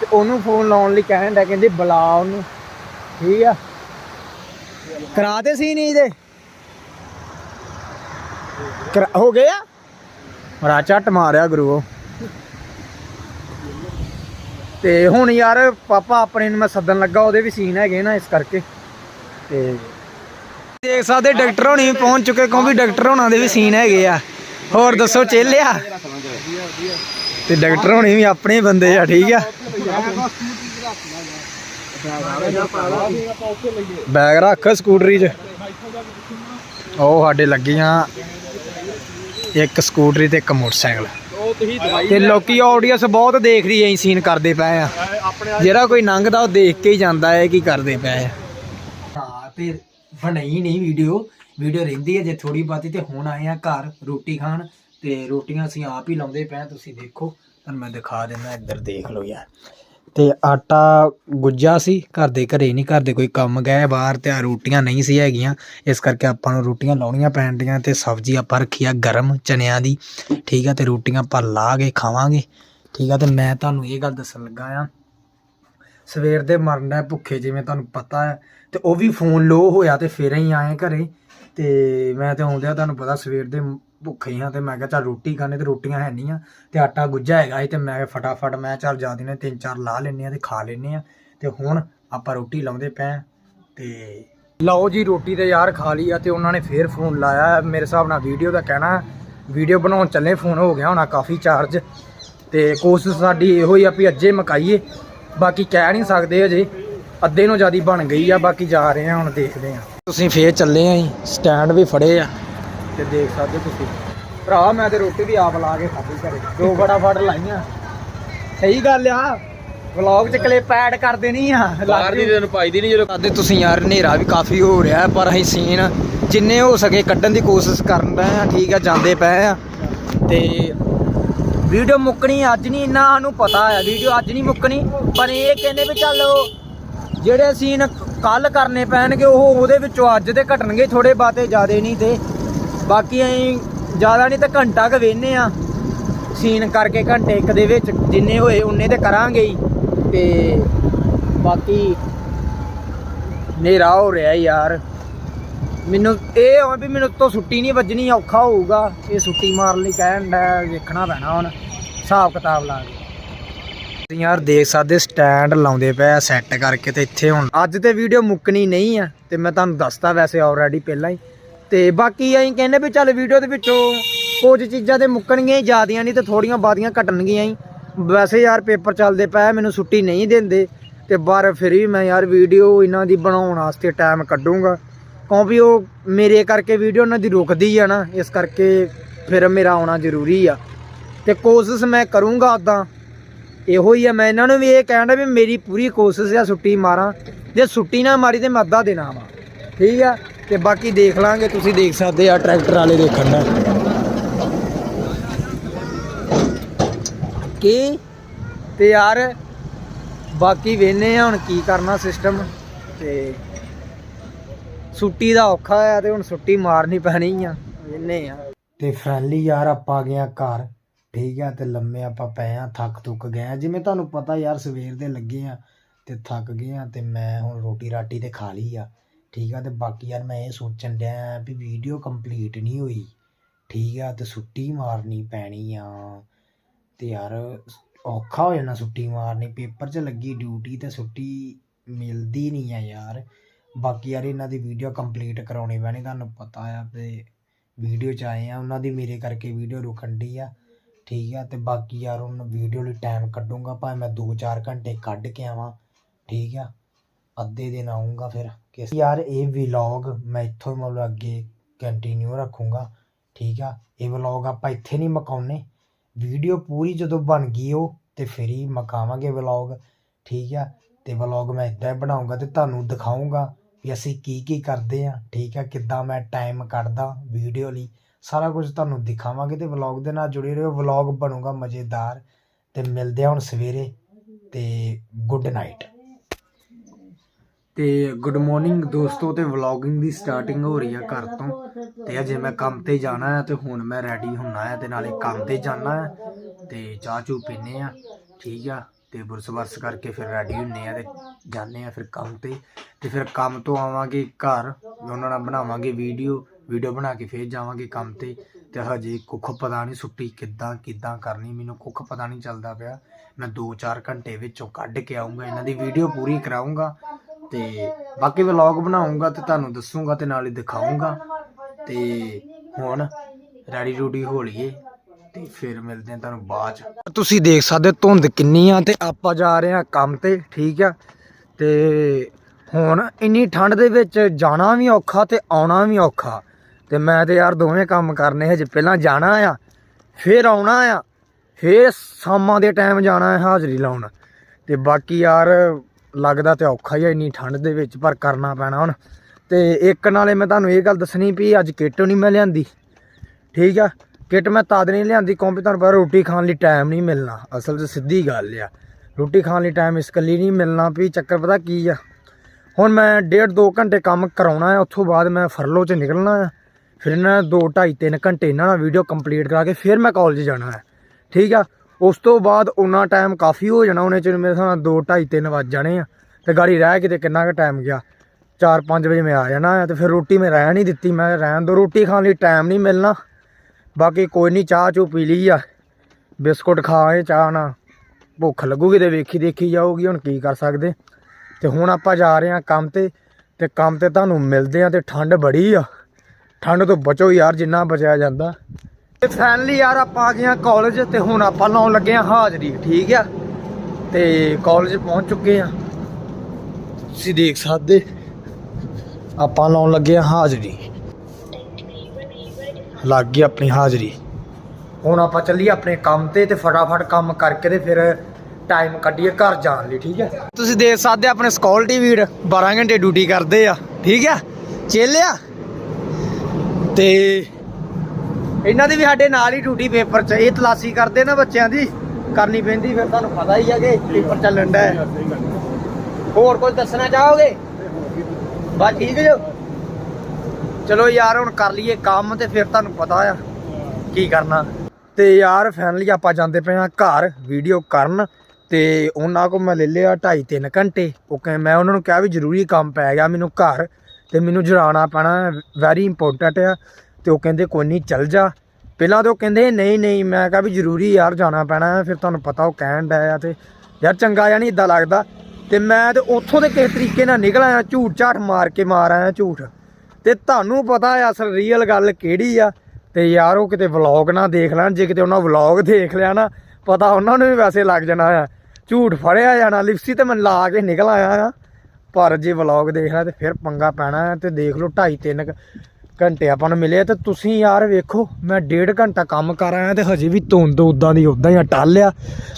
ਤੇ ਉਹਨੂੰ ਫੋਨ ਲਾਉਣ ਲਈ ਕਹਿਣ ਦਾ ਕਹਿੰਦੇ ਬੁਲਾ ਉਹਨੂੰ। ਠੀਕ ਆ? ਕਰਾ ਦੇ ਸੀਨ ਇਹਦੇ। ਹੋ ਗਏ ਆ? ਮਰਾ ਝੱਟ ਮਾਰਿਆ ਗੁਰੂ ਉਹ। ਤੇ ਹੁਣ ਯਾਰ ਪਾਪਾ ਆਪਣੇ ਨੂੰ ਮੈਂ ਸੱਦਣ ਲੱਗਾ, ਉਹਦੇ ਵੀ ਸੀਨ ਹੈਗੇ ਨਾ ਇਸ ਕਰਕੇ। ਤੇ ਦੇਖ ਸਕਦੇ ਡਾਕਟਰ ਹੋਣੀ ਵੀ ਪਹੁੰਚ ਚੁੱਕੇ, ਕਿਉਂਕਿ ਡਾਕਟਰ ਹੋਣਾ ਦੇ ਵੀ ਸੀਨ ਹੈਗੇ ਆ। ਹੋਰ ਦੱਸੋ, ਚੇਲਿਆ? ਤੇ ਡਾਕਟਰ ਹੋਣੀ ਵੀ ਆਪਣੇ ਬੰਦੇ ਆ, ਠੀਕ ਆ। ਬੈਗ ਰੱਖ ਸਕੂਟਰੀ 'ਚ। ਉਹ ਸਾਡੇ ਲੱਗੀਆਂ ਇੱਕ ਸਕੂਟਰੀ ਤੇ ਇੱਕ ਮੋਟਰਸਾਈਕਲ। ਉਹ ਤੁਸੀਂ ਦਵਾਈ ਤੇ ਲੋਕੀ ਆਡੀਅנס ਬਹੁਤ ਦੇਖ ਰਹੀ ਐ ਸੀਨ ਕਰਦੇ ਪਏ ਆ। ਜਿਹੜਾ ਕੋਈ ਲੰਘਦਾ ਉਹ ਦੇਖ ਕੇ ਹੀ ਜਾਂਦਾ ਹੈ ਕੀ ਕਰਦੇ ਪਏ ਆ। ਹਾਂ ਤੇ ਬਣਾਈ ਨਹੀਂ ਵੀਡੀਓ ਵੀਡੀਓ ਰਹਿੰਦੀ ਹੈ ਜੇ ਥੋੜੀ ਬਾਤੀ ਤੇ ਹੁਣ ਆਏ ਆ ਘਰ ਰੋਟੀ ਖਾਣ ਤੇ ਰੋਟੀਆਂ ਅਸੀਂ ਆਪ ਹੀ ਲਾਉਂਦੇ ਪਏ ਤੁਸੀਂ ਦੇਖੋ ਤੁਹਾਨੂੰ ਮੈਂ ਦਿਖਾ ਦਿੰਦਾ ਇੱਧਰ ਦੇਖ ਲਓ ਯਾਰ। ਤੇ ਆਟਾ ਗੁੱਜਾ ਸੀ, ਘਰ ਦੇ ਘਰੇ ਨਹੀਂ, ਘਰ ਦੇ ਕੋਈ ਕੰਮ ਗਏ, ਬਾਹਰ ਤੇ ਆ ਰੋਟੀਆਂ ਨਹੀਂ ਸੀ ਹੈਗੀਆਂ। ਇਸ ਕਰਕੇ ਆਪਾਂ ਨੂੰ ਰੋਟੀਆਂ ਲਾਉਣੀਆਂ ਪੈਣਦੀਆਂ ਤੇ ਸਬਜ਼ੀ ਆਪਾਂ ਰੱਖੀ ਆ ਗਰਮ ਚਨਿਆਂ ਦੀ, ਠੀਕ ਆ, ਤੇ ਰੋਟੀਆਂ ਆਪਾਂ ਲਾ ਕੇ ਖਾਵਾਂਗੇ। ਠੀਕ ਆ, ਤੇ ਮੈਂ ਤੁਹਾਨੂੰ ਇਹ ਗੱਲ ਦੱਸਣ ਲੱਗਾ ਆ। ਸਵੇਰ ਦੇ ਮਰਨ ਹੈ ਭੁੱਖੇ, ਜਿਵੇਂ ਤੁਹਾਨੂੰ ਪਤਾ ਹੈ ਤੇ ਉਹ ਵੀ ਫੋਨ ਲੋ ਹੋਇਆ ਤੇ ਫਿਰ ਹੀ ਆਏ ਘਰੇ। ਤੇ ਮੈਂ ਤੇ ਆਉਂਦਿਆਂ ਤੁਹਾਨੂੰ ਪਤਾ ਸਵੇਰ ਦੇ ਭੁੱਖੇ ਹਾਂ ਤੇ ਮੈਂ ਕਿਹਾ ਚੱਲ ਰੋਟੀ ਖਾਣੇ ਤੇ ਰੋਟੀਆਂ ਹੈ ਨਹੀਂ ਆ, ਤੇ ਆਟਾ ਗੁੱਜਾ ਹੈਗਾ ਸੀ ਤੇ ਮੈਂ ਫਟਾਫਟ ਮੈਂ ਚੱਲ ਜ਼ਿਆਦਾ ਨੇ ਤਿੰਨ ਚਾਰ ਲਾ ਲੈਨੇ ਆ ਤੇ ਖਾ ਲੈਨੇ ਆ। ਤੇ ਹੁਣ ਆਪਾਂ ਰੋਟੀ ਲਾਉਂਦੇ ਪਏ ਆਂ ਤੇ ਲਓ ਜੀ ਰੋਟੀ ਤੇ ਯਾਰ ਖਾ ਲਈ ਆ ਤੇ ਉਹਨਾਂ ਨੇ ਫੇਰ ਫੋਨ ਲਾਇਆ। ਮੇਰੇ ਹਿਸਾਬ ਨਾਲ ਵੀਡੀਓ ਦਾ ਕਹਿਣਾ, ਵੀਡੀਓ ਬਣਾਉਣ ਚੱਲੇ, ਫੋਨ ਹੋ ਗਿਆ ਹੋਣਾ ਕਾਫੀ ਚਾਰਜ। ਤੇ ਕੋਸ਼ਿਸ਼ ਸਾਡੀ ਇਹੋ ਹੀ ਆ ਵੀ ਅੱਜੇ ਮਕਾਈਏ, ਬਾਕੀ ਕਹਿ ਨਹੀਂ ਸਕਦੇ ਅਜੇ ਅੱਧੇ ਨੂੰ ਜਿਆਦੀ ਬਣ ਗਈ ਆ, ਬਾਕੀ ਜਾ ਰਹੇ ਆ, ਹੁਣ ਦੇਖਦੇ ਆ। ਤੁਸੀਂ ਫੇਰ ਚੱਲੇ ਆ ਜੀ, ਸਟੈਂਡ ਵੀ ਫੜੇ ਆ। ਤੇ ਦੇਖ ਸਕਦੇ ਤੁਸੀਂ। ਭਰਾ ਮੈਂ ਤੇ ਰੋਟੀ ਵੀ ਆਪ ਲਾ ਕੇ ਖਾਧੀ ਘਰੇ। ਦੋ ਫਟਾਫਟ ਲਾਈਆਂ। ਸਹੀ ਗੱਲ ਆ। ਵਲੌਗ ਚ ਕਲਿੱਪ ਐਡ ਕਰ ਦੇਣੀ ਆ। ਬਾਹਰ ਦੀ ਤੈਨੂੰ ਪਾਈ ਦੀ ਨਹੀਂ ਜਦੋਂ ਕਰਦੇ ਤੁਸੀਂ ਯਾਰ ਹਨੇਰਾ ਵੀ ਕਾਫੀ ਹੋ ਰਿਹਾ ਪਰ ਅਸੀਂ ਸੀਨ ਜਿੰਨੇ ਹੋ ਸਕੇ ਕੱਢਣ ਦੀ ਕੋਸ਼ਿਸ਼ ਕਰਨ ਪਏ ਆ। ਠੀਕ ਆ ਜਾਂਦੇ ਪਏ ਆ। ਤੇ ਵੀਡੀਓ ਮੁੱਕਣੀ ਅੱਜ ਨਹੀਂ ਇੰਨਾ ਸਾਨੂੰ ਪਤਾ ਆ। ਵੀਡੀਓ ਅੱਜ ਨਹੀਂ ਮੁੱਕਣੀ ਪਰ ਇਹ ਕਹਿੰਦੇ ਵੀ ਚੱਲ ਜਿਹੜੇ ਸੀਨ ਕੱਲ ਕਰਨੇ ਪੈਣਗੇ ਉਹ ਉਹਦੇ ਵਿੱਚੋਂ ਅੱਜ ਦੇ ਘਟਣਗੇ ਥੋੜੇ ਬਾਤੇ ਜ਼ਿਆਦੇ ਨਹੀਂ ਤੇ ਬਾਕੀ ਅਸੀਂ ਜ਼ਿਆਦਾ ਨਹੀਂ ਤਾਂ ਘੰਟਾ ਕ ਵੇਨੇ ਆ। ਸੀਨ ਕਰਕੇ ਘੰਟੇ ਇੱਕ ਦੇ ਵਿੱਚ ਜਿੰਨੇ ਹੋਏ ਉਨੇ ਤੇ ਕਰਾਂਗੇ ਹੀ। ਤੇ ਬਾਕੀ ਹਨੇਰਾ ਹੋ ਰਿਹਾ ਯਾਰ। ਮੈਨੂੰ ਇਹ ਹੋਵੇ ਵੀ ਮੈਨੂੰ ਤੋਂ ਛੁੱਟੀ ਨਹੀਂ ਵੱਜਣੀ, ਔਖਾ ਹੋਊਗਾ। ਇਹ ਛੁੱਟੀ ਮਾਰਨ ਲਈ ਕਹਿਣ ਦਾ, ਵੇਖਣਾ ਪੈਣਾ ਹੁਣ। ਹਿਸਾਬ ਕਿਤਾਬ ਲਾ ਕੇ। ਯਾਰ ਦੇਖ ਸਕਦੇ ਸਟੈਂਡ ਲਾਉਂਦੇ ਪਏ ਸੈੱਟ ਕਰਕੇ ਤੇ ਇੱਥੇ ਹੁਣ। ਅੱਜ ਤੇ ਵੀਡੀਓ ਮੁੱਕਣੀ ਨਹੀਂ ਆ, ਤੇ ਮੈਂ ਤੁਹਾਨੂੰ ਦੱਸਤਾ ਵੈਸੇ ਆਲਰੇਡੀ ਪਹਿਲਾਂ ਹੀ। ਤੇ ਬਾਕੀ ਅਸੀਂ ਕਹਿੰਦੇ ਵੀ ਚੱਲ ਵੀਡੀਓ ਦੇ ਵਿੱਚੋਂ ਕੁਝ ਚੀਜ਼ਾਂ ਤੇ ਮੁੱਕਣਗੀਆਂ ਹੀ, ਜ਼ਿਆਦੀਆਂ ਨਹੀਂ ਤੇ ਥੋੜੀਆਂ ਬਾਦੀਆਂ ਘਟਣਗੀਆਂ ਹੀ। ਵੈਸੇ ਯਾਰ ਪੇਪਰ ਚੱਲਦੇ ਪਏ, ਮੈਨੂੰ ਛੁੱਟੀ ਨਹੀਂ ਦਿੰਦੇ। ਤੇ ਪਰ ਫਿਰ ਵੀ ਮੈਂ ਯਾਰ ਵੀਡੀਓ ਇਹਨਾਂ ਦੀ ਬਣਾਉਣ ਵਾਸਤੇ ਟਾਈਮ ਕੱਢੂੰਗਾ। ਕਿਉਂਕਿ ਉਹ ਮੇਰੇ ਕਰਕੇ ਵੀਡੀਓ ਉਹਨਾਂ ਦੀ ਰੁਕਦੀ ਆ ਨਾ, ਇਸ ਕਰਕੇ ਫਿਰ ਮੇਰਾ ਆਉਣਾ ਜ਼ਰੂਰੀ ਆ। ਤੇ ਕੋਸ਼ਿਸ਼ ਮੈਂ ਕਰੂੰਗਾ ਉਦਾਂ ਇਹੋ ਹੀ ਆ, ਮੈਂ ਇਹਨਾਂ ਨੂੰ ਵੀ ਇਹ ਕਹਿਣਾ ਵੀ ਮੇਰੀ ਪੂਰੀ ਕੋਸ਼ਿਸ਼ ਆ ਛੁੱਟੀ ਮਾਰਾਂ। ਜੇ ਛੁੱਟੀ ਨਾ ਮਾਰੀ ਤੇ ਮੈਂ ਅੱਧਾ ਦੇਣਾ ਵਾ ਠੀਕ ਆ? ਤੇ ਬਾਕੀ ਦੇਖ ਲਾਂਗੇ, ਤੁਸੀਂ ਦੇਖ ਸਕਦੇ ਆ ਟਰੈਕਟਰ ਵਾਲੇ ਦੇਖਣ ਦਾ। ਕੀ? ਤੇ ਯਾਰ, ਬਾਕੀ ਵੇਨੇ ਆ ਹੁਣ ਕੀ ਕਰਨਾ ਸਿਸਟਮ ਤੇ ਛੁੱਟੀ ਦਾ ਔਖਾ ਆ ਤੇ ਹੁਣ ਛੁੱਟੀ ਮਾਰਨੀ ਪੈਣੀ ਆ ਵੇਨੇ ਆ। ਤੇ ਫਰੈਂਡਲੀ ਯਾਰ, ਆਪਾਂ ਆ ਗਏ ਘਰ। ਠੀਕ ਆ, ਤੇ ਲੰਮੇ ਆਪਾਂ ਪਏ ਆ, ਥੱਕ ਥੁੱਕ ਗਏ ਆ। ਜਿਵੇਂ ਤੁਹਾਨੂੰ ਪਤਾ ਯਾਰ, ਸਵੇਰ ਦੇ ਲੱਗੇ ਆ ਤੇ ਥੱਕ ਗਏ ਆ ਤੇ ਮੈਂ ਹੁਣ ਰੋਟੀ ਰਾਟੀ ਤੇ ਖਾ ਲਈ ਆ। ਠੀਕ ਆ, ਤੇ ਬਾਕੀ ਯਾਰ ਮੈਂ ਇਹ ਸੋਚਣ ਡਿਆ ਵੀ ਵੀਡੀਓ ਕੰਪਲੀਟ ਨਹੀਂ ਹੋਈ। ਠੀਕ ਆ, ਤੇ ਛੁੱਟੀ ਮਾਰਨੀ ਪੈਣੀ ਆ। ਤੇ ਯਾਰ ਔਖਾ ਹੋ ਜਾਣਾ ਛੁੱਟੀ ਮਾਰਨੀ, ਪੇਪਰ 'ਚ ਲੱਗੀ ਡਿਊਟੀ ਤੇ ਛੁੱਟੀ ਮਿਲਦੀ ਨਹੀਂ ਆ ਯਾਰ। ਬਾਕੀ ਯਾਰ ਇਹਨਾਂ ਦੀ ਵੀਡੀਓ ਕੰਪਲੀਟ ਕਰਾਉਣੀ ਪੈਣੀ, ਤੁਹਾਨੂੰ ਪਤਾ ਆ ਤੇ ਵੀਡੀਓ 'ਚ ਆਏ ਆ, ਉਹਨਾਂ ਦੀ ਮੇਰੇ ਕਰਕੇ ਵੀਡੀਓ ਰੁਕਣ ਡਈ ਆ। ਠੀਕ ਆ, ਤੇ ਬਾਕੀ ਯਾਰ ਹੁਣ ਵੀਡੀਓ ਲਈ ਟਾਈਮ ਕੱਢੂੰਗਾ, ਭਾਵੇਂ ਮੈਂ 2-4 ਘੰਟੇ ਕੱਢ ਕੇ ਆਵਾਂ। ਠੀਕ ਆ, ਅੱਧੇ ਦਿਨ ਆਉਂਗਾ ਫਿਰ। ਕਿਸ ਯਾਰ ਇਹ ਵਲੌਗ ਮੈਂ ਇੱਥੋਂ ਮਤਲਬ ਅੱਗੇ ਕੰਟੀਨਿਊ ਰੱਖੂੰਗਾ, ਠੀਕ ਆ? ਇਹ ਵਲੌਗ ਆਪਾਂ ਇੱਥੇ ਨਹੀਂ ਮਕਾਉਨੇ ਵੀਡੀਓ ਪੂਰੀ ਜਦੋਂ ਬਣ ਗਈ ਉਹ, ਤੇ ਫਿਰ ਹੀ ਮਕਾਵਾਂਗੇ ਵਲੌਗ ਠੀਕ ਆ? ਤੇ ਵਲੌਗ ਮੈਂ ਇਦਾਂ ਹੀ ਬਣਾਉਂਗਾ ਤੇ ਤੁਹਾਨੂੰ ਦਿਖਾਉਂਗਾ ਵੀ ਅਸੀਂ ਕੀ ਕੀ ਕਰਦੇ ਆ, ਠੀਕ ਆ? ਕਿੱਦਾਂ ਮੈਂ ਟਾਈਮ ਕੱਢਦਾ ਵੀਡੀਓ ਲਈ। ਸਾਰਾ ਕੁਝ ਤੁਹਾਨੂੰ ਦਿਖਾਵਾਂਗੇ ਤੇ ਵਲੌਗ ਦੇ ਨਾਲ ਜੁੜੇ ਰਹੋ। ਵਲੌਗ ਬਣੂਗਾ ਮਜ਼ੇਦਾਰ। ਤੇ ਮਿਲਦੇ ਆ ਹੁਣ ਸਵੇਰੇ ਤੇ ਗੁੱਡ ਨਾਈਟ ਤੇ ਗੁੱਡ ਮਾਰਨਿੰਗ ਦੋਸਤੋ, ਤੇ ਵਲੌਗਿੰਗ ਦੀ ਸਟਾਰਟਿੰਗ ਹੋ ਰਹੀ ਆ ਘਰ ਤੋਂ। ਤੇ ਅਜੇ ਮੈਂ ਕੰਮ ਤੇ ਜਾਣਾ ਹੈ ਤੇ ਹੁਣ ਮੈਂ ਰੈਡੀ ਹੋਣਾ ਹੈ ਤੇ ਨਾਲੇ ਕੰਮ ਤੇ ਜਾਣਾ ਹੈ ਤੇ ਚਾਹ ਚੂ ਪੀਨੇ ਆ, ਠੀਕ ਆ? ਤੇ ਬੁਰਸ ਬਰਸ ਕਰਕੇ ਫਿਰ ਰੈਡੀ ਹੁੰਨੇ ਆ ਤੇ ਜਾਂਦੇ ਆ ਫਿਰ ਕੰਮ ਤੇ। ਤੇ ਫਿਰ ਕੰਮ ਤੋਂ ਆਵਾਂਗੇ ਘਰ, ਉਹਨਾਂ ਨਾਲ ਬਣਾਵਾਂਗੇ ਵੀਡੀਓ ਵੀਡੀਓ ਬਣਾ ਕੇ ਫਿਰ ਜਾਵਾਂਗੇ ਕੰਮ ਤੇ। ਤੇ ਹਜੇ ਕੁੱਖ ਪਤਾ ਨਹੀਂ ਛੁੱਟੀ ਕਿੱਦਾਂ ਕਿੱਦਾਂ ਕਰਨੀ, ਮੈਨੂੰ ਕੁੱਖ ਪਤਾ ਨਹੀਂ ਚੱਲਦਾ ਪਿਆ। ਮੈਂ 2-4 ਘੰਟੇ ਵਿੱਚੋਂ ਕੱਢ ਕੇ ਆਉਂਗਾ ਇਹਨਾਂ ਦੀ ਵੀਡੀਓ ਪੂਰੀ ਕਰਾਉਂਗਾ ਤੇ ਬਾਕੀ ਵਲੌਗ ਬਣਾਉਂਗਾ ਤੇ ਤੁਹਾਨੂੰ ਦੱਸੂਗਾ ਤੇ ਹੀ ਦਿਖਾਉਂਗਾ। ਤੇ ਹੁਣ ਰੈਡੀ ਰੂਡੀ ਹੋ ਲਈਏ ਤੇ ਫਿਰ ਮਿਲਦੇ ਆ ਤੁਹਾਨੂੰ ਬਾਅਦ ਚ। ਤੁਸੀਂ ਦੇਖ ਸਕਦੇ ਹੋ ਧੁੰਦ ਕਿੰਨੀ ਆ ਤੇ ਆਪਾਂ ਜਾ ਰਹੇ ਆ ਕੰਮ ਤੇ, ਠੀਕ ਆ? ਤੇ ਹੁਣ ਇੰਨੀ ਠੰਡ ਦੇ ਵਿੱਚ ਜਾਣਾ ਵੀ ਔਖਾ ਤੇ ਆਉਣਾ ਵੀ ਔਖਾ। ਤੇ ਮੈਂ ਤੇ ਯਾਰ ਦੋਵੇਂ ਕੰਮ ਕਰਨੇ ਹਜੇ ਪਹਿਲਾਂ ਜਾਣਾ ਆ, ਫਿਰ ਆਉਣਾ ਆ, ਫਿਰ ਸ਼ਾਮਾਂ ਦੇ ਟਾਈਮ ਜਾਣਾ ਹੈ ਹਾਜ਼ਰੀ ਲਾਉਣ। ਤੇ ਬਾਕੀ ਯਾਰ ਲੱਗਦਾ ਤੇ ਔਖਾ ਹੀ ਆ ਇੰਨੀ ਠੰਡ ਦੇ ਵਿੱਚ, ਪਰ ਕਰਨਾ ਪੈਣਾ ਹੁਣ। ਤੇ ਇੱਕ ਨਾਲੇ ਮੈਂ ਤੁਹਾਨੂੰ ਇਹ ਗੱਲ ਦੱਸਣੀ ਵੀ ਅੱਜ ਕਿੱਟ ਨਹੀਂ ਮੈਂ ਲਿਆਂਦੀ। ਠੀਕ ਆ? ਕਿੱਟ ਮੈਂ ਤਦ ਨਹੀਂ ਲਿਆਂਦੀ ਕਿਉਂਕਿ ਤੁਹਾਨੂੰ ਪਤਾ ਰੋਟੀ ਖਾਣ ਲਈ ਟਾਈਮ ਨਹੀਂ ਮਿਲਣਾ। ਅਸਲ 'ਚ ਸਿੱਧੀ ਗੱਲ ਆ। ਰੋਟੀ ਖਾਣ ਲਈ ਟਾਈਮ ਇਸ ਕੱਲੀ ਨਹੀਂ ਮਿਲਣਾ ਵੀ ਚੱਕਰ ਪਤਾ ਕੀ ਆ? ਹੁਣ ਮੈਂ ਡੇਢ ਦੋ ਘੰਟੇ ਕੰਮ ਕਰਾਉਣਾ ਹੈ ਉੱਥੋਂ ਬਾਅਦ ਮੈਂ ਫਰਲੋ 'ਚ ਨਿਕਲਣਾ ਹੈ ਫਿਰ ਇਹਨਾਂ ਦੋ ਢਾਈ ਤਿੰਨ ਘੰਟੇ ਇਹਨਾਂ ਨਾਲ ਵੀਡੀਓ ਕੰਪਲੀਟ ਕਰਾ ਕੇ ਫਿਰ ਮੈਂ ਕਾਲਜ ਜਾਣਾ ਹੈ ਠੀਕ ਆ? ਉਸ ਤੋਂ ਬਾਅਦ ਉਹਨਾਂ ਟਾਈਮ ਕਾਫੀ ਹੋ ਜਾਣਾ, ਉਹਨੇ ਚ ਮੇਰੇ ਹਿਸਾਬ ਨਾਲ ਦੋ ਢਾਈ ਤਿੰਨ ਵੱਜ ਜਾਣੇ ਆ। ਤੇ ਗਾੜੀ ਰਹਿ ਕੇ ਤੇ ਕਿੰਨਾ ਕੁ ਟਾਈਮ ਗਿਆ? 4-5 ਵਜੇ ਮੈਂ ਆ ਜਾਣਾ ਆ ਤੇ ਫਿਰ ਰੋਟੀ ਮੈਂ ਰਹਿਣ ਨਹੀਂ ਦਿੱਤੀ। ਮੈਂ ਰਹਿਣ ਦੋ, ਰੋਟੀ ਖਾਣ ਲਈ ਟਾਈਮ ਨਹੀਂ ਮਿਲਣਾ। ਬਾਕੀ ਕੋਈ ਨਹੀਂ ਚਾਹ ਚੂ ਪੀ ਲਈ ਆ। ਬਿਸਕੁਟ ਖਾਏ ਚਾਹ ਨਾ ਭੁੱਖ ਲੱਗੂਗੀ ਤੇ ਵੇਖੀ ਦੇਖੀ ਜਾਊਗੀ, ਹੁਣ ਕੀ ਕਰ ਸਕਦੇ। ਤੇ ਹੁਣ ਆਪਾਂ ਜਾ ਰਹੇ ਆ ਕੰਮ ਤੇ ਤੇ ਕੰਮ ਤੇ ਤੁਹਾਨੂੰ ਮਿਲਦੇ ਆ ਤੇ ਠੰਡ ਬੜੀ ਆ। ਠੰਡ ਤੋਂ ਬਚੋ ਯਾਰ, ਜਿੰਨਾ ਬਚਿਆ ਜਾਂਦਾ। ਤੇ ਫਾਈਨਲੀ ਯਾਰ ਆਪਾਂ ਆ ਗਏ ਆ ਕਾਲਜ ਤੇ ਹੁਣ ਆਪਾਂ ਲਾਉਣ ਲੱਗੇ ਆ ਹਾਜ਼ਰੀ, ਠੀਕ ਆ? ਤੇ ਕਾਲਜ ਪਹੁੰਚ ਚੁੱਕੇ ਆ ਤੁਸੀਂ ਦੇਖ ਸਕਦੇ, ਆਪਾਂ ਲਾਉਣ ਲੱਗੇ ਆ ਹਾਜ਼ਰੀ। ਲੱਗ ਗਈ ਆਪਣੀ ਹਾਜ਼ਰੀ। ਹੁਣ ਆਪਾਂ ਚੱਲੀਏ ਆਪਣੇ ਕੰਮ ਤੇ ਤੇ ਫਟਾਫਟ ਕੰਮ ਕਰਕੇ ਤੇ ਫਿਰ ਟਾਈਮ ਕੱਢੀਏ ਘਰ ਜਾਣ ਲਈ, ਠੀਕ ਹੈ ਤੁਸੀਂ ਦੇਖ ਸਕਦੇ ਆਪਣੇ ਸਕਿਉਰਟੀ ਵੀਰ 12 ਘੰਟੇ ਡਿਊਟੀ ਕਰਦੇ ਆ, ਠੀਕ ਆ? ਚੇਲਿਆ? ਤੇ ਇਹਨਾਂ ਦੀ ਵੀ ਸਾਡੇ ਨਾਲ ਹੀ ਡਿਊਟੀ ਪੇਪਰ 'ਚ, ਇਹ ਤਲਾਸੀ ਕਰਦੇ ਨਾ ਬੱਚਿਆਂ ਦੀ, ਕਰਨੀ ਪੈਂਦੀ, ਫਿਰ ਤੁਹਾਨੂੰ ਪਤਾ ਹੀ ਆ ਕਿ ਪੇਪਰ ਚੱਲਣ ਦਾ ਹੋਰ ਕੁਝ ਦੱਸਣਾ ਚਾਹੋਗੇ? ਬਸ ਠੀਕ ਜੋ? ਚਲੋ ਯਾਰ, ਹੁਣ ਕਰ ਲਈਏ ਕੰਮ ਤੇ ਫਿਰ ਤੁਹਾਨੂੰ ਪਤਾ ਆ ਕੀ ਕਰਨਾ। ਤੇ ਯਾਰ ਫਾਈਨਲੀ ਆਪਾਂ ਜਾਂਦੇ ਪਏ ਆ ਘਰ ਵੀਡੀਓ ਕਰਨ, ਤੇ ਉਹਨਾਂ ਕੋ ਮੈਂ ਲੈ ਲਿਆ 2.5 3 ਘੰਟੇ। ਉਹ ਕਹੇ ਮੈਂ ਉਹਨਾਂ ਨੂੰ ਕਿਹਾ ਵੀ ਜ਼ਰੂਰੀ ਕੰਮ ਪੈ ਗਿਆ ਮੈਨੂੰ ਘਰ, ਤੇ ਮੈਨੂੰ ਜਰਾਣਾ ਪੈਣਾ ਵੈਰੀ ਇੰਪੋਰਟੈਂਟ ਆ। ਤੇ ਉਹ ਕਹਿੰਦੇ ਕੋਈ ਨਹੀਂ ਚੱਲ ਜਾ। ਪਹਿਲਾਂ ਤਾਂ ਉਹ ਕਹਿੰਦੇ, ਨਹੀਂ ਨਹੀਂ, ਮੈਂ ਕਿਹਾ ਵੀ ਜ਼ਰੂਰੀ ਯਾਰ ਜਾਣਾ ਪੈਣਾ ਫਿਰ ਤੁਹਾਨੂੰ ਪਤਾ ਉਹ ਕਹਿਣ ਡਿਆ ਆ ਤੇ ਯਾਰ ਚੰਗਾ ਜਾਂ ਨਹੀਂ ਇਦਾਂ ਲੱਗਦਾ। ਤੇ ਮੈਂ ਤੇ ਉੱਥੋਂ ਦੇ ਕਿਸ ਤਰੀਕੇ ਨਾਲ ਨਿਕਲ ਆਇਆ, ਝੂਠ ਝਾਠ ਮਾਰ ਕੇ ਮਾਰ ਆਇਆ ਝੂਠ। ਤੇ ਤੁਹਾਨੂੰ ਪਤਾ ਆ, ਅਸਲ ਰੀਅਲ ਗੱਲ ਕਿਹੜੀ ਆ। ਤੇ ਯਾਰ ਉਹ ਕਿਤੇ ਵਲੌਗ ਨਾ ਦੇਖ ਲੈਣ, ਜੇ ਕਿਤੇ ਉਹਨਾਂ ਵਲੌਗ ਦੇਖ ਲਿਆ ਨਾ, ਪਤਾ ਉਹਨਾਂ ਨੂੰ ਵੀ ਵੈਸੇ ਲੱਗ ਜਾਣਾ ਆ। ਝੂਠ ਫੜਿਆ ਜਾਣਾ, ਲਿਪਸੀ ਤੇ ਮੈਂ ਲਾ ਕੇ ਨਿਕਲ ਆਇਆ ਆ। ਪਰ ਜੇ ਵਲੌਗ ਲਿਆ ਤੇ ਫਿਰ ਪੰਗਾ ਪੈਣਾ ਹੈ ਤੇ ਦੇਖ ਲਓ 2.5 3 ਘੰਟੇ ਆਪਾਂ ਨੂੰ ਮਿਲੇ ਤੇ ਤੁਸੀਂ ਯਾਰ ਵੇਖੋ, ਮੈਂ ਡੇਢ ਘੰਟਾ ਕੰਮ ਕਰ ਆਇਆ ਤੇ ਹਜੇ ਵੀ ਧੁੰਦ ਉਦਾਂ ਦੀ ਉਦਾਂ ਹੀ ਟਾਲਿਆ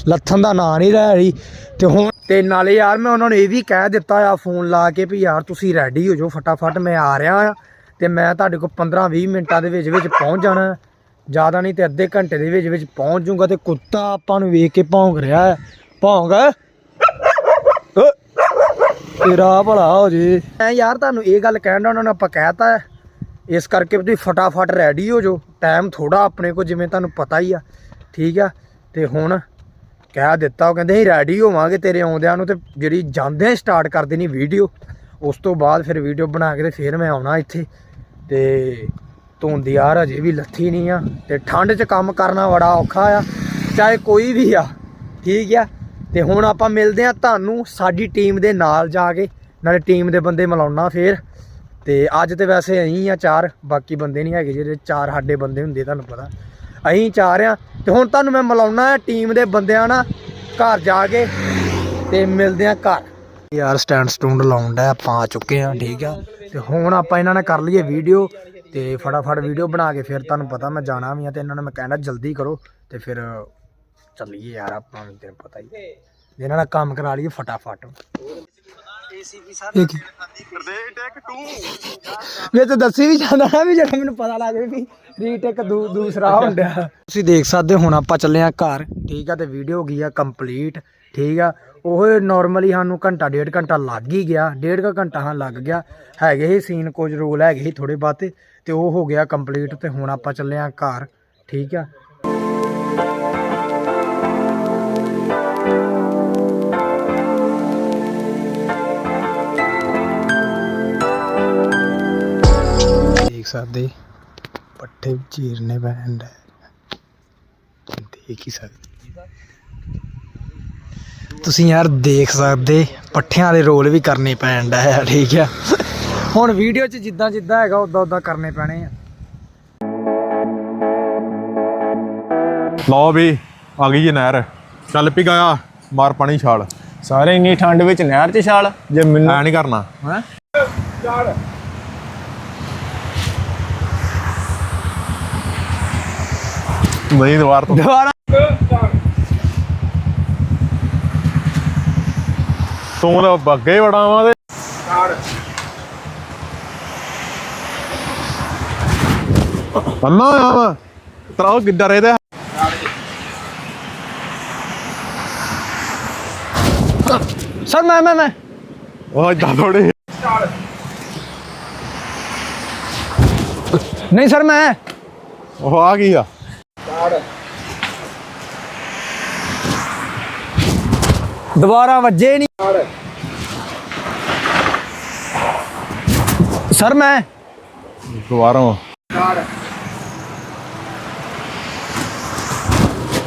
ਲੱਥਣ ਦਾ ਨਾਂ ਨਹੀਂ ਲੈ ਰਹੀ। ਤੇ ਹੁਣ ਤੇ ਨਾਲੇ ਯਾਰ ਮੈਂ ਉਹਨਾਂ ਨੂੰ ਇਹ ਵੀ ਕਹਿ ਦਿੱਤਾ ਆ, ਫੋਨ ਲਾ ਕੇ ਵੀ ਯਾਰ ਤੁਸੀਂ ਰੈਡੀ ਹੋ ਜਾਓ ਫਟਾਫਟ, ਮੈਂ ਆ ਰਿਹਾ ਆ। ਤੇ ਮੈਂ ਤੁਹਾਡੇ ਕੋਲ 15 20 ਮਿੰਟਾਂ ਦੇ ਵਿੱਚ ਵਿੱਚ ਪਹੁੰਚ ਜਾਣਾ। ਜ਼ਿਆਦਾ ਨਹੀਂ ਤੇ ਅੱਧੇ ਘੰਟੇ ਦੇ ਵਿੱਚ ਵਿੱਚ ਪਹੁੰਚ ਜਾਊਗਾ ਤੇ ਕੁੱਤਾ ਆਪਾਂ ਨੂੰ ਵੇਖ ਕੇ ਭੌਂਕ ਰਿਹਾ ਹੈ ਭੌਂਕ। ਤੇਰਾ ਭਲਾ ਹੋ ਜੇ। ਐ ਯਾਰ ਤੁਹਾਨੂੰ ਇਹ ਗੱਲ ਕਹਿਣ ਦਾ ਉਹਨਾਂ ਨੂੰ ਆਪਾਂ ਕਹਿਤਾ ਹੈ ਇਸ ਕਰਕੇ ਵੀ ਤੁਸੀਂ ਫਟਾਫਟ ਰੈਡੀ ਹੋ ਜਾਓ। ਟਾਈਮ ਥੋੜਾ ਆਪਣੇ ਕੋਲ, ਜਿਵੇਂ ਤੁਹਾਨੂੰ ਪਤਾ ਹੀ ਆ। ਠੀਕ ਆ? ਤੇ ਹੁਣ ਕਹਿ ਦਿੱਤਾ, ਉਹ ਕਹਿੰਦੇ ਅਸੀਂ ਰੈਡੀ ਹੋਵਾਂਗੇ ਤੇਰੇ ਆਉਂਦਿਆਂ ਨੂੰ ਤੇ ਜਿਹੜੀ ਜਾਂਦੇ ਸਟਾਰਟ ਕਰ ਦੇਣੀ ਵੀਡੀਓ ਉਸ ਤੋਂ ਬਾਅਦ ਫਿਰ ਵੀਡੀਓ ਬਣਾ ਕੇ ਤੇ ਫਿਰ ਮੈਂ ਆਉਣਾ ਇੱਥੇ। ਤੇ ਧੁੰਦ ਯਾਰ ਅਜੇ ਵੀ ਲੱਥੀ ਨਹੀਂ ਆ। ਤੇ ਠੰਡ 'ਚ ਕੰਮ ਕਰਨਾ ਬੜਾ ਔਖਾ ਆ। ਚਾਹੇ ਕੋਈ ਵੀ ਆ। ਠੀਕ ਆ? ਤੇ ਹੁਣ ਆਪਾਂ ਮਿਲਦੇ ਆ ਤੁਹਾਨੂੰ, ਸਾਡੀ ਟੀਮ ਦੇ ਨਾਲ ਜਾ ਕੇ। ਨਾਲੇ ਟੀਮ ਦੇ ਬੰਦੇ ਮਿਲਾਉਣਾ ਫੇਰ। ਤੇ ਅੱਜ ਤੇ ਵੈਸੇ ਅਸੀਂ ਆ ਚਾਰ, ਬਾਕੀ ਬੰਦੇ ਨਹੀਂ ਹੈਗੇ ਜਿਹੜੇ ਚਾਰ ਸਾਡੇ ਬੰਦੇ ਹੁੰਦੇ ਤੁਹਾਨੂੰ ਪਤਾ। ਅਸੀਂ ਚਾਰ ਆ ਤੇ ਹੁਣ ਤੁਹਾਨੂੰ ਮੈਂ ਮਿਲਾਉਣਾ ਹੈ ਟੀਮ ਦੇ ਬੰਦਿਆਂ ਨਾਲ ਘਰ ਜਾ ਕੇ ਤੇ ਮਿਲਦੇ ਆ ਘਰ। ਯਾਰ ਸਟੈਂਡ ਸਟੂਡ ਲਾਉਣ ਦਾ ਆਪਾਂ ਆ ਚੁੱਕੇ ਆ, ਠੀਕ ਆ। ਤੇ ਹੁਣ ਆਪਾਂ ਇਹਨਾਂ ਨਾਲ ਕਰ ਲਈਏ ਵੀਡੀਓ ਤੇ ਫਟਾਫਟ ਵੀਡੀਓ ਬਣਾ ਕੇ ਫਿਰ ਤੁਹਾਨੂੰ ਪਤਾ ਮੈਂ ਜਾਣਾ ਵੀ ਆ ਤੇ ਇਹਨਾਂ ਨੂੰ ਮੈਂ ਕਹਿਣਾ ਜਲਦੀ ਕਰੋ ਤੇ ਫਿਰ ਚੱਲੀਏ ਯਾਰ ਆਪਾਂ ਵੀ, ਤੈਨੂੰ ਪਤਾ ਹੀ ਜੇ ਇਹਨਾਂ ਨਾਲ ਕੰਮ ਕਰਾ ਲਈਏ ਫਟਾਫਟ। ਇੱਕ ਟੇਕ 2 ਮੈਂ ਤਾਂ ਦੱਸੀ ਵੀ ਜਾਂਦਾ ਨਾ ਵੀ ਜਿਹੜਾ ਮੈਨੂੰ ਪਤਾ ਲੱਗ ਵੀ ਰੀਟੇਕ ਦੂਸਰਾ ਹੁੰਦਾ ਤੁਸੀਂ ਦੇਖ ਸਕਦੇ ਹੋ ਹੁਣ ਆਪਾਂ ਚੱਲੇ ਆ ਘਰ। ਠੀਕ ਆ ਤੇ ਵੀਡੀਓ ਹੋ ਗਈ ਆ ਕੰਪਲੀਟ ਠੀਕ ਆ ਉਹ ਨਾਰਮਲੀ ਸਾਨੂੰ ਘੰਟਾ ਡੇਢ ਘੰਟਾ ਲੱਗ ਹੀ ਗਿਆ। ਡੇਢ ਕੁ ਘੰਟਾ ਹਾਂ ਲੱਗ ਗਿਆ। ਹੈਗੇ ਹੀ ਸੀਨ ਕੁਝ ਰੋਲ ਹੈਗੇ ਸੀ ਥੋੜੇ ਬਾਤੇ ਤੇ ਉਹ ਹੋ ਗਿਆ ਕੰਪਲੀਟ ਤੇ ਹੁਣ ਆਪਾਂ ਚੱਲੇ ਆ ਘਰ। ਠੀਕ ਆ ਦੇਖ ਸਕਦੇ ਪੱਠੇ ਚੀਰਨੇ ਪੈਣ ਦਾ ਦੇਖ ਹੀ ਸਕਦੇ। ਤੁਸੀਂ ਯਾਰ ਦੇਖ ਸਕਦੇ ਪੱਠਿਆਂ ਦੇ ਰੋਲ ਵੀ ਕਰਨੇ ਪੈਣ ਦਾ ਹੈ ਠੀਕ ਆ। ਹੁਣ ਵੀਡੀਓ 'ਚ ਜਿੱਦਾਂ ਜਿੱਦਾਂ ਹੈਗਾ ਉਦਾਂ ਉਦਾਂ ਕਰਨੇ ਪੈਣੇ ਆ। ਲਓ ਵੀ ਆ ਗਈ ਜੀ ਨਹਿਰ। ਚੱਲ ਪੀ ਗਿਆ ਮਾਰ ਪਾਣੀ ਛਾਲ। ਸਾਰੇ ਇੰਨੀ ਠੰਡ ਵਿੱਚ ਨਹਿਰ 'ਚ ਛਾਲ ਜੇ ਮੈਨੂੰ ਐ ਨਹੀਂ ਕਰਨਾ। ਹੈਂ? ਨਹੀਂ ਦੁਬਾਰ ਤੋਂ। ਦੁਬਾਰਾ। ਤੂੰ ਤਾਂ ਬੱਗੇ ਬੜਾ ਵਾ ਤੇ ਅੰਮਾ ਆ ਤਰਾਓ ਕਿੱਦਾਂ ਰਹਿਦਾ ਸਰ ਮੈਂ ਮੈਂ ਮੈਂ। ਉਹ ਇਦਾਂ ਥੋੜੀ ਨਹੀਂ ਸਰ ਮੈਂ। ਉਹ ਆ ਗਈ ਆ। ਦੁਬਾਰਾ ਵੱਜੇ ਨਹੀਂ ਸਰ ਮੈਂ ਦੁਬਾਰਾ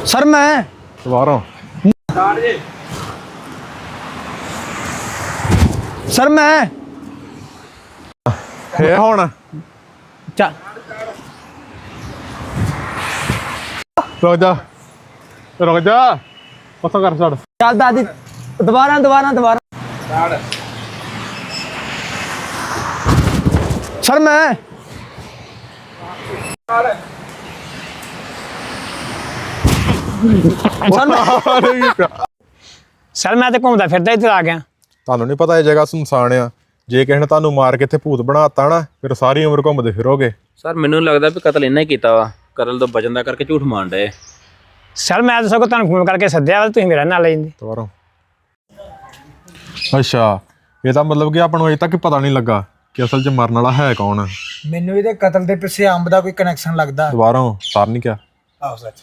ਸਰ ਮੈਂ ਦੁਬਾਰਾ ਸਰ ਮੈਂ ਇਹ ਹੁਣ ਚਾ ਰੁਕ ਜਾ। ਰੁਕ ਜਾ। ਪਤਾ ਕਰ ਛੱਡ। ਚੱਲ ਦਾਦੀ ਦੁਬਾਰਾ ਦੁਬਾਰਾ ਦੁਬਾਰਾ। ਸਰ ਮੈਂ। ਸਰ ਮੈਂ। ਤੇ ਘੁੰਮਦਾ ਫਿਰਦਾ ਇੱਧਰ ਆ ਗਿਆ। ਤੁਹਾਨੂੰ ਨਹੀਂ ਪਤਾ ਇਹ ਜਗ੍ਹਾ ਸੁਨਸਾਨ ਆ। ਜੇ ਕਿਸੇ ਨੇ ਤੁਹਾਨੂੰ ਮਾਰ ਕੇ ਇੱਥੇ ਭੂਤ ਬਣਾਤਾ ਨਾ ਫਿਰ ਸਾਰੀ ਉਮਰ ਘੁੰਮਦੇ ਫਿਰੋਗੇ। ਸਰ ਮੈਨੂੰ ਲੱਗਦਾ ਵੀ ਕਤਲ ਇਹਨਾਂ ਹੀ ਕੀਤਾ ਵਾ। ਕਤਲ ਤੋਂ ਬਚਣ ਦਾ ਕਰਕੇ ਝੂਠ ਮਾਰਨ ਡਏ ਸਰ ਮੈਂ ਤਾਂ ਸਗੋਂ ਤੁਹਾਨੂੰ ਫੋਨ ਕਰਕੇ ਸੱਦਿਆ ਵਾ ਤੁਸੀਂ ਮੇਰਾ ਨਾਲ ਲੈ ਜਾਂਦੇ ਦੁਬਾਰਾ। ਅੱਛਾ ਇਹ ਤਾਂ ਮਤਲਬ ਕਿ ਆਪਾਂ ਨੂੰ ਅਜੇ ਤੱਕ ਪਤਾ ਨਹੀਂ ਲੱਗਾ ਕਿ ਅਸਲ 'ਚ ਮਰਨ ਵਾਲਾ ਹੈ ਕੌਣ। ਮੈਨੂੰ ਇਹਦੇ ਕਤਲ ਦੇ ਪਿੱਛੇ ਅੰਬ ਦਾ ਕੋਈ ਕਨੈਕਸ਼ਨ ਲੱਗਦਾ। ਦੁਬਾਰਾ ਸਾਰ ਨਹੀਂ ਕਿਹਾ। ਆਹੋ ਸੱਚ।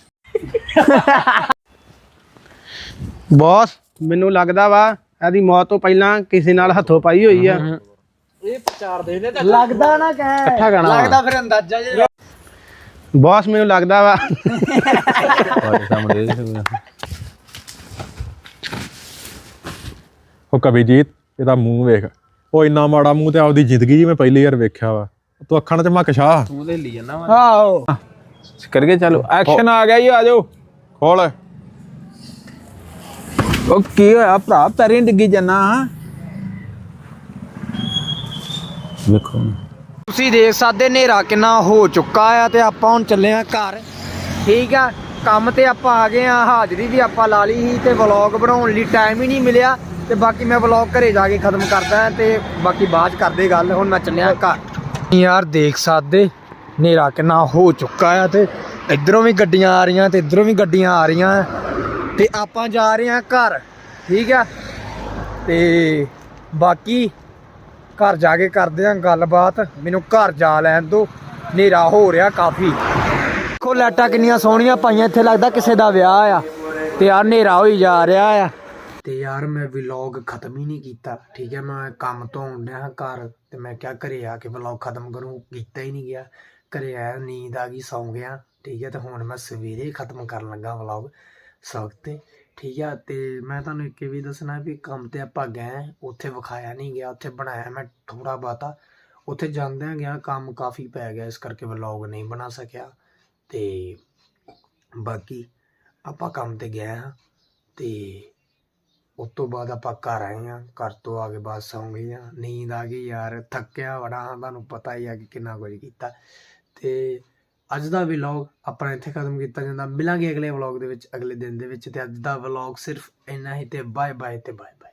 ਬੌਸ ਮੈਨੂੰ ਲੱਗਦਾ ਵਾ ਇਹਦੀ ਮੌਤ ਤੋਂ ਪਹਿਲਾਂ ਕਿਸੇ ਨਾਲ ਹੱਥੋਂ ਪਾਈ ਹੋਈ ਆ। ਲੱਗਦਾ ਨਾ ਕਹਿ। ਲੱਗਦਾ ਫਿਰ ਅੰਦਾਜ਼ਾ ਜਿਹਾ ਬੌਸ ਮੈਨੂੰ ਲੱਗਦਾ ਵਾ। ਉਹ ਕਵੀਜੀਤ ਇਹਦਾ ਮੂੰਹ ਵੇਖ। ਉਹ ਇੰਨਾ ਮਾੜਾ ਮੂੰਹ ਤੇ ਆਪਦੀ ਜ਼ਿੰਦਗੀ 'ਚ ਮੈਂ ਪਹਿਲੀ ਵਾਰ ਵੇਖਿਆ ਵਾ। ਤੂੰ ਅੱਖਾਂ 'ਚ ਝਮਕ ਛਾ। ਆਓ ਕਰਕੇ ਚਲੋ। ਐਕਸ਼ਨ ਆ ਗਿਆ ਜੀ ਆ ਜਾਓ। ਖੋਲ। ਉਹ ਕੀ ਹੋਇਆ ਭਰਾ? ਪੈਰੀਂ ਡਿੱਗੀ ਜੰਨਾ ਵੇਖੋ। ਤੁਸੀਂ ਦੇਖ ਸਕਦੇ ਹਨੇਰਾ ਕਿੰਨਾ ਹੋ ਚੁੱਕਾ ਆ ਤੇ ਆਪਾਂ ਹੁਣ ਚੱਲੇ ਆ ਘਰ। ਠੀਕ ਆ, ਕੰਮ ਤੇ ਆਪਾਂ ਆ ਗਏ ਆ, ਹਾਜ਼ਰੀ ਵੀ ਆਪਾਂ ਲਾ ਲਈ ਸੀ ਤੇ ਵਲੌਗ ਬਣਾਉਣ ਲਈ ਟਾਈਮ ਹੀ ਨਹੀਂ ਮਿਲਿਆ ਤੇ ਬਾਕੀ ਮੈਂ ਵਲੌਗ ਘਰੇ ਜਾ ਕੇ ਖਤਮ ਕਰਦਾ ਤੇ ਬਾਕੀ ਬਾਅਦ ਚ ਕਰਦੇ ਗੱਲ, ਹੁਣ ਮੈਂ ਚੱਲਿਆ ਘਰ। ਯਾਰ ਦੇਖ ਸਕਦੇ, ਹਨੇਰਾ ਕਿੰਨਾ ਹੋ ਚੁੱਕਾ ਆ ਤੇ ਇਧਰੋਂ ਵੀ ਗੱਡੀਆਂ ਆ ਰਹੀਆਂ ਤੇ ਇਧਰੋਂ ਵੀ ਗੱਡੀਆਂ ਆ ਰਹੀਆਂ ਤੇ ਆਪਾਂ ਜਾ ਰਹੇ ਆ ਘਰ। ਠੀਕ ਆ ਤੇ ਬਾਕੀ ਘਰ ਜਾ ਕੇ ਕਰਦੇ ਆਂ ਗੱਲਬਾਤ। ਮੈਨੂੰ ਘਰ ਜਾ ਲੈਣ ਦੋ। ਹਨੇਰਾ ਹੋ ਰਿਹਾ ਕਾਫੀ। ਦੇਖੋ ਲਾਈਟਾਂ ਕਿੰਨੀਆਂ ਸੋਹਣੀਆਂ ਪਾਈਆਂ। ਇੱਥੇ ਲੱਗਦਾ ਕਿਸੇ ਦਾ ਵਿਆਹ ਆ। ਤੇ ਯਾਰ ਹਨੇਰਾ ਹੋਈ ਜਾ ਰਿਹਾ ਆ। ਤੇ ਯਾਰ ਮੈਂ ਵਲੌਗ ਖਤਮ ਹੀ ਨਹੀਂ ਕੀਤਾ। ਠੀਕ ਹੈ, ਮੈਂ ਕੰਮ ਤੋਂ ਆਉਂਦਿਆ ਹਾਂ ਘਰ। ਤੇ ਮੈਂ ਕਿਹਾ ਘਰੇ ਆ ਕੇ ਵਲੌਗ ਖਤਮ ਕਰੂੰ। ਕੀਤਾ ਹੀ ਨਹੀਂ ਗਿਆ। ਘਰੇ ਆਇਆ, ਨੀਂਦ ਆ ਗਈ, ਸੌਂ ਗਿਆ। ਠੀਕ ਹੈ, ਤੇ ਹੁਣ ਮੈਂ ਸਵੇਰੇ ਖਤਮ ਕਰਨ ਲੱਗਾ ਵਲੌਗ ਸਵਖਤੇ ਠੀਕ ਆ, ਤੇ ਮੈਂ ਤੁਹਾਨੂੰ ਇੱਕ ਇਹ ਵੀ ਦੱਸਣਾ ਵੀ ਕੰਮ ਤੇ ਆਪਾਂ ਗਏ ਉੱਥੇ ਵਿਖਾਇਆ ਨਹੀਂ ਗਿਆ, ਉੱਥੇ ਬਣਾਇਆ ਮੈਂ ਥੋੜਾ ਬਾਤਾ ਉੱਥੇ ਜਾਂਦਿਆਂ ਗਿਆ ਕੰਮ ਕਾਫੀ ਪੈ ਗਿਆ, ਇਸ ਕਰਕੇ ਵਲੌਗ ਨਹੀਂ ਬਣਾ ਸਕਿਆ। ਤੇ ਬਾਕੀ ਆਪਾਂ ਕੰਮ ਤੇ ਗਏ ਹਾਂ ਤੇ ਉਸ ਤੋਂ ਬਾਅਦ ਆਪਾਂ ਘਰ ਆਏ ਹਾਂ ਘਰ ਤੋਂ ਆ ਕੇ ਬਸ ਸੌਂ ਗਏ ਹਾਂ ਨੀਂਦ ਆ ਗਈ ਯਾਰ, ਥੱਕਿਆ ਬੜਾ ਹਾਂ ਤੁਹਾਨੂੰ ਪਤਾ ਹੀ ਆ ਕਿ ਕਿੰਨਾ ਕੁਝ ਕੀਤਾ। ਤੇ ਅੱਜ ਦਾ ਵਲੌਗ ਆਪਣਾ ਇੱਥੇ ਖਤਮ ਕੀਤਾ ਜਾਂਦਾ। ਮਿਲਾਂਗੇ ਅਗਲੇ ਵਲੌਗ ਦੇ ਵਿੱਚ, ਅਗਲੇ ਦਿਨ ਦੇ ਵਿੱਚ। ਤੇ ਅੱਜ ਦਾ ਵਲੌਗ ਸਿਰਫ ਇੰਨਾ ਹੀ ਤੇ ਬਾਏ ਬਾਏ ਤੇ ਬਾਏ ਬਾਏ